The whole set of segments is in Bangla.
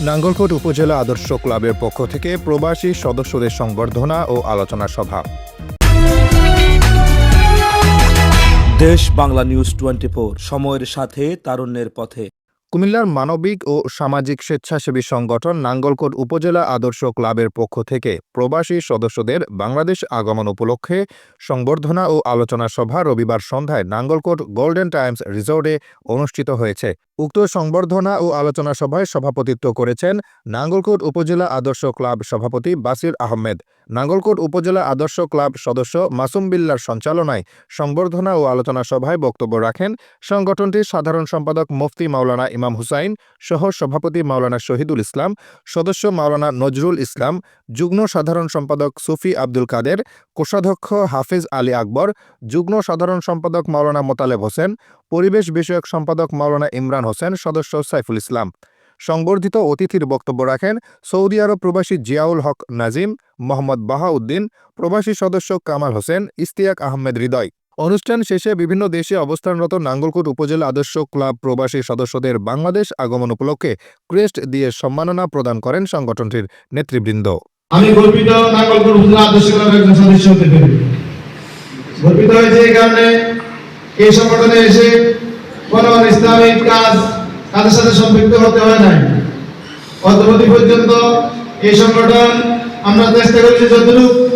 নাঙ্গলকোট উপজেলা আদর্শ ক্লাবের পক্ষ থেকে প্রবাসী সদস্যদের সংবর্ধনা ও আলোচনা সভা। দেশ বাংলা নিউজ টোয়েন্টি সময়ের সাথে, তারুণ্যের পথে। কুমিল্লার মানবিক ও সামাজিক স্বেচ্ছাসেবী সংগঠন নাঙ্গলকোট উপজেলা আদর্শ ক্লাবের পক্ষ থেকে প্রবাসী সদস্যদের বাংলাদেশ আগমন উপলক্ষে সংবর্ধনা ও আলোচনা সভা রবিবার সন্ধ্যায় নাঙ্গলকোট গোল্ডেন টাইমস রিসোর্টে অনুষ্ঠিত হয়েছে। উক্ত সংবর্ধনা ও আলোচনা সভায় সভাপতিত্ব করেছেন নাঙ্গলকোট উপজেলা আদর্শ ক্লাব সভাপতি বাসির আহমেদ। নাঙ্গলকোট উপজেলা আদর্শ ক্লাব সদস্য মাসুম বিল্লার সঞ্চালনায় সংবর্ধনা ও আলোচনা সভায় বক্তব্য রাখেন সংগঠনটির সাধারণ সম্পাদক মুফতি মাওলানা ইমাম হুসাইন সহ সভাপতি মাওলানা শহীদুল ইসলাম, সদস্য মাওলানা নজরুল ইসলাম, যুগ্ম সাধারণ সম্পাদক সুফি আব্দুল কাদের, কোষাধ্যক্ষ হাফিজ আলী আকবর, যুগ্ম সাধারণ সম্পাদক মাওলানা মোতালেব হোসেন, পরিবেশ বিষয়ক সম্পাদক মাওলানা ইমরান হোসেন, সদস্য সাইফুল ইসলাম। সংবর্ধিত অতিথির বক্তব্য রাখেন সৌদি আরব প্রবাসী জিয়াউল হক নাজিম, মোহাম্মদ বাহাউদ্দিন, প্রবাসী সদস্য কামাল হোসেন ইস্তিয়াক আহমেদ হৃদয়। অনুষ্ঠান শেষে বিভিন্ন দেশে অবস্থানরত নাঙ্গলকোট উপজেলা আদর্শ ক্লাব প্রবাসী সদস্যদের বাংলাদেশ আগমন উপলক্ষে ক্রেস্ট দিয়ে সম্মাননা প্রদান করেন সংগঠনটির নেতৃবৃন্দ। আমি গর্বিত নাঙ্গলকোট উপজেলা আদর্শ ক্লাবের একজন সদস্য হতে পেরে। গর্বিত হয়েছে এই কারণে এই সংগঠনে এসে কোনো ইসলামিক কাজ কাজের সাথে সম্পৃক্ত হতে হয় নাই? পর্যন্ত এই সংগঠন আমরা চেষ্টা করেছি যতটুকু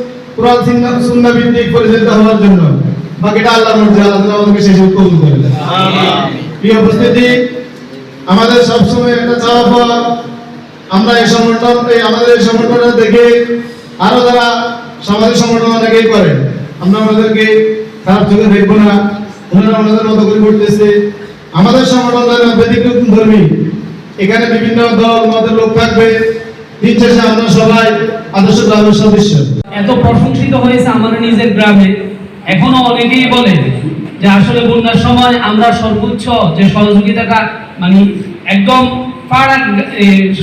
সুন্নাহ- সুন্নাহ ভিত্তিক পরিচালিত হওয়ার জন্য। বাকিটা আল্লাহর মধ্যে আল্লাহ তাআলা আমাদেরকে সেই সুযোগ কবুল করে প্রিয় উপস্থিতি আমাদের সবসময় একটা চাওয়া পাওয়া আমরা এই সংগঠন এই আমাদের এই সংগঠনটা দেখে আরও যারা সামাজিক সংগঠন অনেকেই করে আমরা আমাদেরকে খারাপ চোখে দেখব না ওনারা আমাদের মতো করে করতেছে। আমাদের সংগঠন যেন ব্যতিক্রম ধর্মী। এখানে বিভিন্ন দল মতের লোক থাকবে। দিন শেষে আমরা সবাই আদর্শ গ্রামের সদস্য। এত প্রশংসিত হয়েছে আমাদের নিজের গ্রামে। এখনও অনেকেই বলে যে আসলে বন্যার সময় আমরা সর্বোচ্চ যে সহযোগিতাটা মানে একদম পাড়ার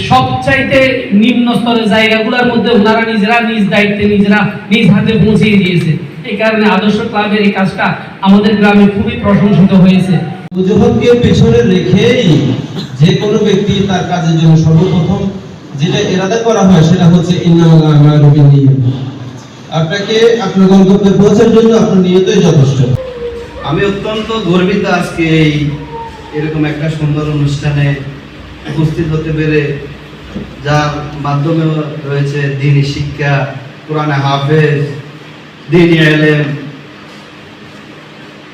সবচাইতে নিম্ন স্তরের জায়গাগুলোর মধ্যে ওনারা নিজেরা নিজ দায়িত্বে নিজেরা নিজ হাতে পৌঁছিয়ে দিয়েছে। এই কারণে আদর্শ ক্লাবের এই কাজটা আমাদের গ্রামে খুবই প্রশংসিত হয়েছে। অজুহাতকে পেছনে রেখেই যে কোনো ব্যক্তি তার কাজের জন্য সর্বপ্রথম যেটা এরাদা করা হয় সেটা হচ্ছে আমালু বিন্নিয়াত আপনাকে আপনার গন্তব্যে পৌঁছার জন্য আপনার নিয়তই যথেষ্ট। আমি অত্যন্ত গর্বিত আজকে এই এরকম একটা সুন্দর অনুষ্ঠানে উপস্থিত হতে পেরে যার মাধ্যমে রয়েছে দিনী শিক্ষা কোরআনে হাফেজ দিনী এলেম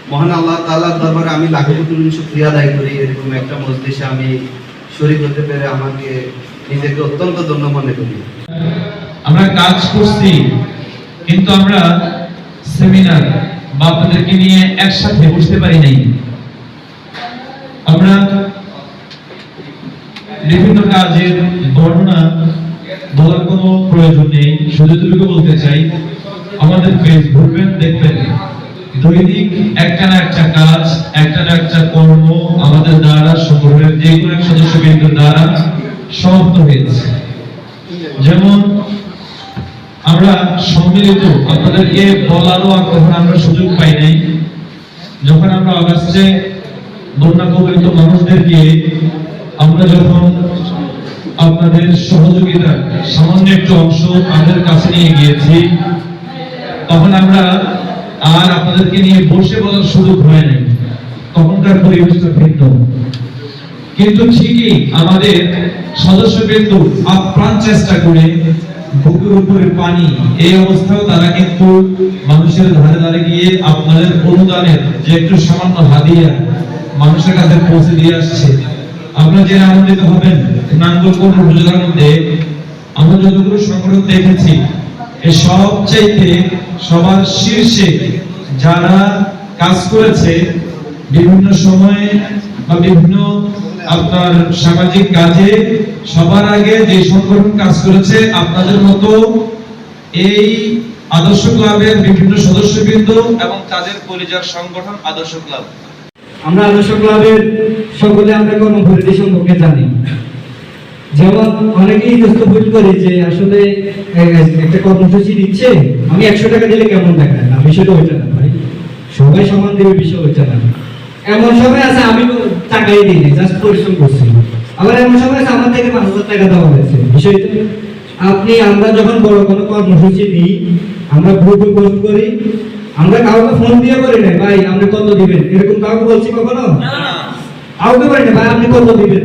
মহান আল্লাহ তাআলার দরবারে আমি লাখো কোটি শুকরিয়া আদায় করি এরকম একটা মজলিসে আমি শরীক হতে পেরে আমাকে নিজেকে অত্যন্ত ধন্য মনে করি। আমরা কাজ করছি। কিন্তু আমরা সেমিনার বা আপনাদেরকে নিয়ে একসাথে বসতে পারি নাই। আমরা বিভিন্ন কাজের বর্ণনা বলার কোনো প্রয়োজন নেই। শুধু এটুকু বলতে চাই, আমাদের পেজ দেখবেন, দৈনিক একটা না একটা কাজ একটা না একটা কর্ম আমাদের দ্বারা সংগ্রহের যে কোনো এক সদস্যবৃন্দের দ্বারা সমাপ্ত হয়েছে। যেমন আমরা সম্মিলিত আপনাদেরকে বলারও কখন আমরা সুযোগ পাই নাই। যখন আমরা অগাস্টে বন্যা কবলিত মানুষদেরকে, আমরা যখন আপনাদের সহযোগিতা সামান্য একটু অংশ আমাদের কাছে নিয়ে গিয়েছি, তখন আমরা আর আপনাদেরকে নিয়ে বসে বলার সুযোগ হয় নাই। তখনকার পরিবেশটা ভিন্ন। কিন্তু ঠিকই আমাদের সদস্যবৃন্দ আপ্রাণ চেষ্টা করে বুকের উপরে পানি, এই অবস্থাও তারা কিন্তু মানুষের ধারে ধারে গিয়ে আপনাদের অনুদানের যে একটু সামান্য হাদিয়া মানুষের কাছে পৌঁছে দিয়ে আসছে। আপনারা জেনে আনন্দিত হবেন নাঙ্গলকোট উপজেলার মধ্যে আমরা যতগুলো সংগঠন দেখেছি এই সবচাইতে সবার শীর্ষে যারা কাজ করেছে, বিভিন্ন সময়ে বা বিভিন্ন আপনার সামাজিক কাজে সবার আগে যে সংগঠন কাজ করেছে, আপনাদের মতো এই আদর্শ ক্লাবের বিভিন্ন সদস্যবৃন্দ এবং তাদের পরিচার সংগঠন আদর্শ ক্লাব। আমরা আদর্শ ক্লাবের সকলে আমরা কর্মপরিধি সম্পর্কে জানি। যেমন অনেকেই দোস্ত ভুল করি যে আসলে একটা কর্মসূচি দিচ্ছে আমি একশো টাকা দিলে কেমন দেখায়? না বিষয়টা ওইটা না ভাই সবাই সমান দেবে বিষয় ওইটা না এমন সময় আছে আমি টাকাই দিই জাস্ট পরিশ্রম করছি। আবার এমন সময় আছে আমার থেকে পাঁচ হাজার টাকা দেওয়া হয়েছে বিষয়টা আপনি আমরা যখন বড় কোনো কর্মসূচি নিই আমরা গ্রুপে পোস্ট করি আমরা কাউকে ফোন দিয়ে বলি না ভাই আপনি কত দিবেন? এরকম কাউকে বলছি কখনো? কাউকে বলি না ভাই আপনি কত দিবেন?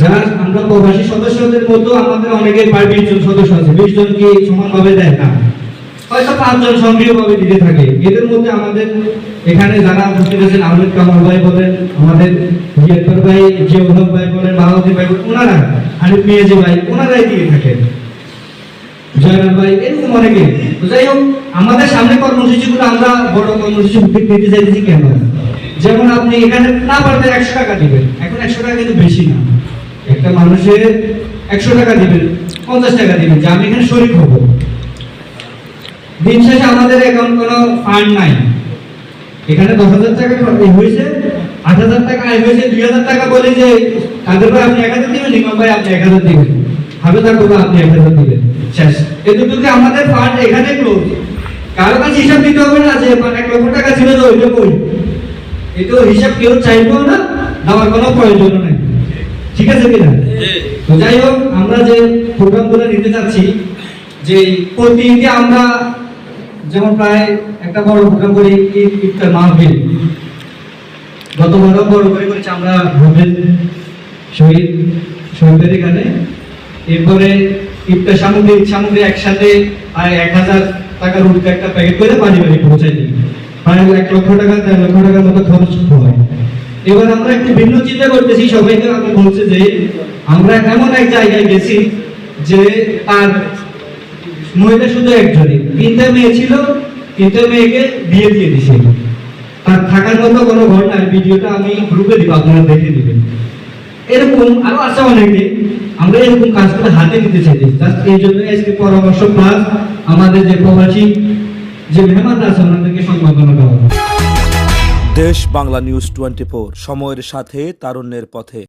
যারা আমরা প্রবাসী সদস্যদের মতো আমাদের অনেকের বিশ জন সদস্য আছে বিশ জন কি সমানভাবে দেয় না? হয়তো পাঁচজন সক্রিয়ভাবে দিতে থাকে। এদের মধ্যে আমাদের এখানে যারা উপস্থিত ভাই বলেন, আমাদের জিয়াত্তর ভাই জিয়াউল ভাই ওনারাই দিয়ে থাকেন। জয়নাল ভাই, এরকম অনেকে। যাই হোক, আমাদের সামনে কর্মসূচিগুলো আমরা বড় কর্মসূচি নিতে চাইতেছি কেন? যেমন আপনি এখানে না পারলে একশো টাকা দিবেন। এখন একশো টাকা কিন্তু বেশি না। একটা মানুষের একশো টাকা দিবেন, পঞ্চাশ টাকা দিবেন, যে আমি এখানে শরিক হব দিন শেষে আমাদের এখন কোনো ফান্ড নাই। এখানে দশ হাজার টাকা হয়েছে আট হাজার টাকা আয় হয়েছে দুই হাজার টাকা বলে যে কাদের ভাই আপনি এক হাজার দিবেন ইমাম ভাই আপনি এক হাজার দিবেন। হাবেদা করব আপনি এক হাজার দিবেন। শেষ। এই দুটোকে আমাদের ফান্ড এখানে ক্লোজ কারও কাছে হিসাব দিতে হবে না যে মানে এক লক্ষ টাকা ছিল তো ওইটা কই তো হিসাব কেউ চাইবেও না দেওয়ার কোনো প্রয়োজন নেই। ঠিক আছে কিনা তো যাই হোক আমরা যে প্রোগ্রামগুলো নিতে যাচ্ছি যে প্রতিদিনকে আমরা যেমন প্রায় একটা বড় প্রোগ্রাম করি, ঈদ, ইফতার, মাহফিল। গতবারও বড় করে করেছি আমরা হাফেজ শহীদ, শহীদের এখানে। এরপরে ইফতার সামগ্রী সামগ্রী একসাথে প্রায় এক হাজার টাকার উঠতে একটা প্যাকেট করে বাড়ি বাড়ি পৌঁছাই দিই। প্রায় এক লক্ষ টাকা, দেড় লক্ষ টাকার মতো খরচ হয়। এবার আমরা একটু ভিন্ন চিন্তা করতেছি সবাইকে আমি বলছে যে আমরা এমন এক জায়গায় গেছি যে তার মহিলা শুধু একজনই। তিনটা মেয়ে ছিল, তিনটা মেয়েকে বিয়ে দিয়ে দিছে। তার থাকার মতো কোনো ঘর নাই, ভিডিওটা আমি গ্রুপে দিব, আপনারা দেখে দিবেন এরকম আরও আছে অনেকে। আমরা এরকম কাজগুলো হাতে নিতে চাই জাস্ট এই জন্য আজকে পরামর্শ প্লাস আমাদের যে প্রবাসী, যে মেহমান আছে, ওনাদেরকে সম্মাননা দেওয়া দেশ বাংলা নিউজ টোয়েন্টি সময়ের সাথে, তারুণ্যের পথে।